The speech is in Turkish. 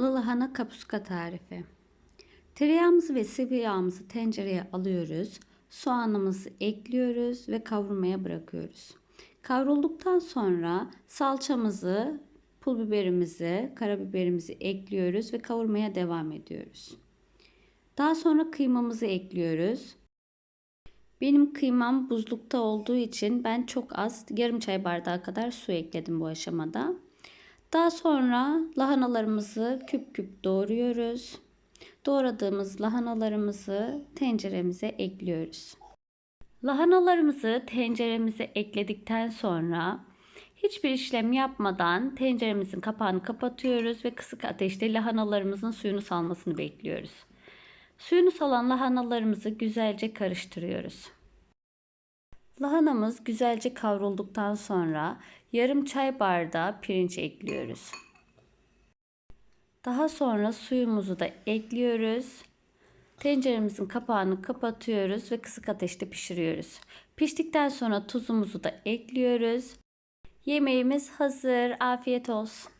Kremalı lahana kapuska tarifi. Tereyağımızı ve sıvı yağımızı tencereye alıyoruz. Soğanımızı ekliyoruz ve kavrulmaya bırakıyoruz. Kavrulduktan sonra salçamızı, pul biberimizi, karabiberimizi ekliyoruz ve kavurmaya devam ediyoruz. Daha sonra kıymamızı ekliyoruz. Benim kıymam buzlukta olduğu için ben çok az yarım çay bardağı kadar su ekledim bu aşamada. Daha sonra lahanalarımızı küp küp doğruyoruz. Doğradığımız lahanalarımızı tenceremize ekliyoruz. Lahanalarımızı tenceremize ekledikten sonra hiçbir işlem yapmadan tenceremizin kapağını kapatıyoruz ve kısık ateşte lahanalarımızın suyunu salmasını bekliyoruz. Suyunu salan lahanalarımızı güzelce karıştırıyoruz. Lahanamız güzelce kavrulduktan sonra yarım çay bardağı pirinç ekliyoruz. Daha sonra suyumuzu da ekliyoruz. Tenceremizin kapağını kapatıyoruz ve kısık ateşte pişiriyoruz. Piştikten sonra tuzumuzu da ekliyoruz. Yemeğimiz hazır. Afiyet olsun.